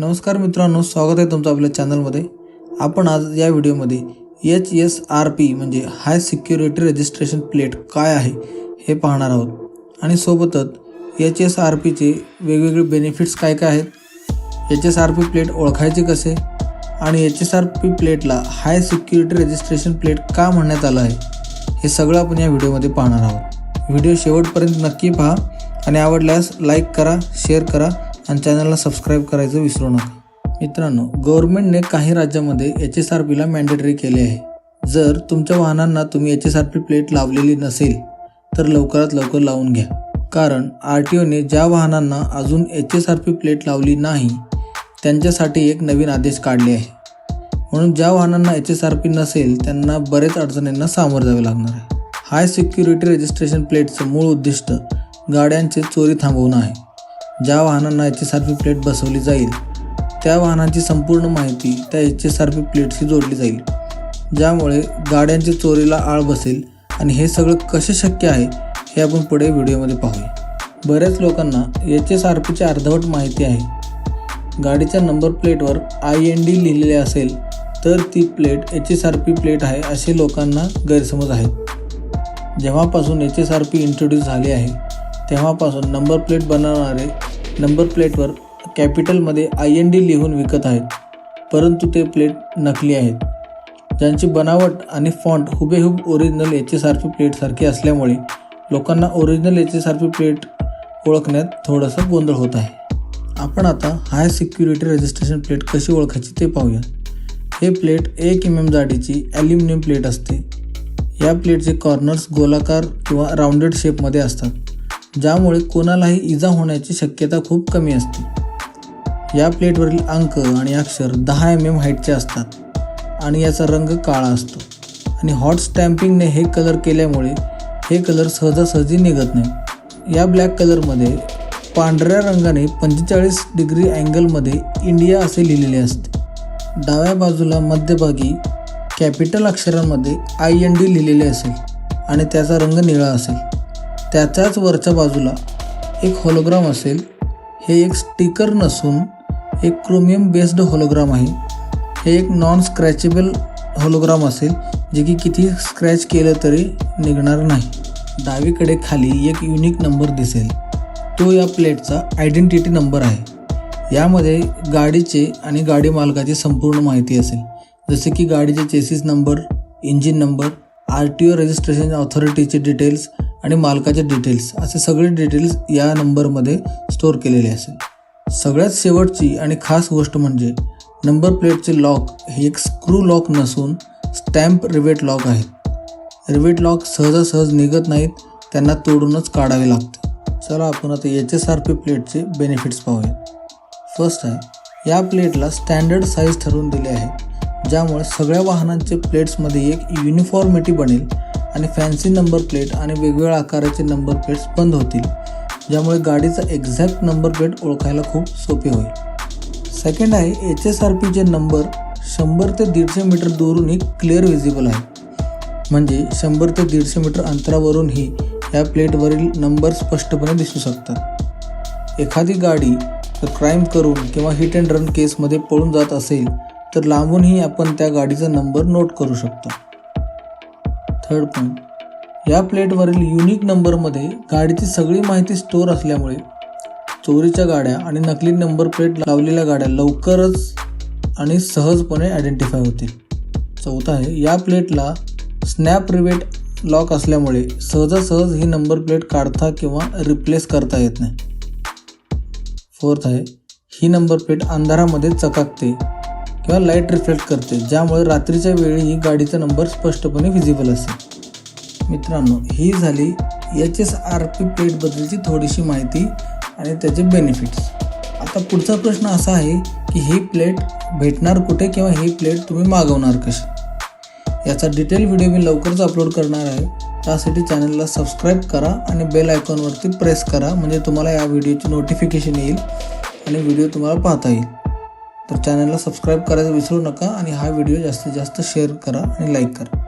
नमस्कार मित्रांनो स्वागत आहे तुमचं आपल्या चॅनलमध्ये. आपण आज या व्हिडिओमध्ये एच एस आर पी म्हणजे हाय सिक्युरिटी रजिस्ट्रेशन प्लेट काय आहे हे पाहणार आहोत. आणि सोबतच एच एस आर पीचे वेगवेगळे बेनिफिट्स काय काय आहेत H S R P plate ओळखायचे कसे आणि एच एस आर पी प्लेटला हाय सिक्युरिटी रजिस्ट्रेशन प्लेट का म्हणण्यात आलं आहे हे सगळं आपण या व्हिडिओमध्ये पाहणार आहोत. व्हिडिओ शेवटपर्यंत नक्की पहा आणि आवडल्यास लाईक करा शेअर करा आणि चॅनलला सबस्क्राईब करायचं विसरू नका. मित्रांनो गव्हर्नमेंटने काही राज्यामध्ये एच एस आर पीला मॅन्डेटरी केले आहे. जर तुमच्या वाहनांना तुम्ही H S R P plate लावलेली नसेल तर लवकरात लवकर लावून घ्या. कारण आर टी ओने ज्या वाहनांना अजून H S R P plate लावली नाही त्यांच्यासाठी एक नवीन आदेश काढले आहे. म्हणून ज्या वाहनांना एच एस आर पी नसेल त्यांना बरेच अडचणींना सामोरं जावे लागणार आहे. हाय सिक्युरिटी रजिस्ट्रेशन प्लेटचं मूळ उद्दिष्ट गाड्यांचे चोरी थांबवणं आहे. ज्या वाहनांना H S R P plate बसवली जाईल त्या वाहनांची संपूर्ण माहिती त्या एच एस आर पी प्लेटशी जोडली जाईल. ज्यामुळे गाड्यांची चोरीला आळ बसेल आणि हे सगळं कसे शक्य आहे हे आपण पुढे व्हिडिओमध्ये पाहूया. बऱ्याच लोकांना एच एस आर पीची अर्धवट माहिती आहे. गाडीच्या नंबर प्लेटवर आय एन डी लिहिलेले असेल तर ती plate H S R P plate आहे असे लोकांना गैरसमज आहेत. जेव्हापासून H S R P introduce झाले आहे तेव्हापासून नंबर प्लेट बनवणारे नंबर प्लेटवर कॅपिटलमध्ये आय एन डी लिहून विकत आहेत परंतु ते प्लेट नकली आहेत. ज्यांची बनावट आणि फॉन्ट हुबेहूब original H S R P प्लेटसारखे असल्यामुळे लोकांना original H S R P plate ओळखण्यात थोडंसं गोंधळ होत आहे. आपण आता हाय सिक्युरिटी रजिस्ट्रेशन प्लेट कशी ओळखायची ते पाहूया. हे प्लेट एक एम एम जाडीची ॲल्युमिनियम प्लेट असते. या प्लेटचे कॉर्नर्स गोलाकार किंवा राऊंडेड शेपमध्ये असतात. ज्यामुळे कोणालाही इजा होण्याची शक्यता खूप कमी असते. या प्लेटवरील अंक आणि अक्षर दहा एम एम हाईटचे असतात आणि याचा रंग काळा असतो. आणि हॉट स्टॅम्पिंगने हे कलर केल्यामुळे हे कलर सहजासहजी निघत नाही. या ब्लॅक कलरमध्ये पांढऱ्या रंगाने पंचेचाळीस डिग्री अँगलमध्ये इंडिया असे लिहिलेले असते. डाव्या बाजूला मध्यभागी कॅपिटल अक्षरांमध्ये आय एन डी लिहिलेले असेल आणि त्याचा रंग निळा असेल. त्याच्याच वरच्या बाजूला एक होलोग्राम असेल. हे एक स्टिकर नसून एक क्रोमियम बेस्ड होलोग्राम आहे. हे एक नॉन स्क्रॅचेबल होलोग्राम असेल जे की किती स्क्रॅच केलं तरी निघणार नाही. डावीकडे खाली एक युनिक नंबर दिसेल. तो या प्लेटचा आयडेंटिटी नंबर आहे. यामध्ये गाडीचे आणि गाडी मालकाची संपूर्ण माहिती असेल. जसे की गाडीचे chassis number engine number R T O registration ऑथॉरिटीचे details आणि मालकाचे डिटेल्स असे सगळे डिटेल्स या नंबरमध्ये स्टोअर केलेले असेल. सगळ्यात शेवटची आणि खास गोष्ट म्हणजे नंबर प्लेटचे लॉक हे एक स्क्रू लॉक नसून स्टॅम्प रिवेट लॉक आहेत. रिवेट लॉक सहजासहज निघत नाहीत त्यांना तोडूनच काढावे लागते. चला आपण आता एच एस आर पी प्लेटचे बेनिफिट्स पाहूया. फर्स्ट आहे या प्लेटला स्टँडर्ड साईज ठरवून दिले आहे ज्यामुळे सगळ्या वाहनांचे प्लेट्समध्ये एक युनिफॉर्मिटी बनेल आणि फॅन्सी नंबर प्लेट आणि वेगवेगळ्या आकाराचे नंबर प्लेट्स बंद होतील. ज्यामुळे गाडीचा एक्झॅक्ट नंबर प्लेट ओळखायला खूप सोपे होईल. सेकंड आहे एच एस आर पीचे नंबर शंभर ते दीडशे मीटर दूरूनही क्लिअर विजिबल आहे. म्हणजे शंभर ते दीडशे मीटर अंतरावरूनही या प्लेटवरील नंबर स्पष्टपणे दिसू शकतात. एखादी गाडी जर क्राईम करून किंवा हिट अँड रन केसमध्ये पळून जात असेल तर लांबूनही आपण त्या गाडीचा नंबर नोट करू शकतो. थर्ड पॉईंट या प्लेटवरील युनिक नंबरमध्ये गाडीची सगळी माहिती स्टोअर असल्यामुळे चोरीच्या गाड्या आणि नकली नंबर प्लेट लावलेल्या गाड्या लवकरच आणि सहजपणे आयडेंटिफाय होतील. चौथा आहे या प्लेटला स्नॅप रिवेट लॉक असल्यामुळे सहजासहज ही नंबर प्लेट काढता किंवा रिप्लेस करता येत नाही. फोर्थ आहे ही नंबर प्लेट अंधारामध्ये चकाकते किंवा लाइट रिफ्लेक्ट करते ज्यामुळे रात्रीच्या वेळी गाडीचा नंबर स्पष्टपणे व्हिजिबल असेल. मित्रांनो ही झाली एच एस आर पी प्लेटबद्दलची थोडीशी माहिती आणि त्याचे बेनिफिट्स आता पुढचा प्रश्न असा आहे की ही प्लेट भेटणार कुठे किंवा ही प्लेट तुम्ही मागवणार कशी? याचा डिटेल व्हिडिओ मी लवकरच अपलोड करणार आहे. त्यासाठी चॅनलला सबस्क्राईब करा आणि बेल आयकॉनवरती प्रेस करा म्हणजे तुम्हाला या व्हिडिओची नोटिफिकेशन येईल आणि व्हिडिओ तुम्हाला पाहता येईल. तर चॅनलला सबस्क्राईब करायचं विसरू नका आणि हा व्हिडिओ जास्तीत जास्त शेअर करा आणि लाईक करा.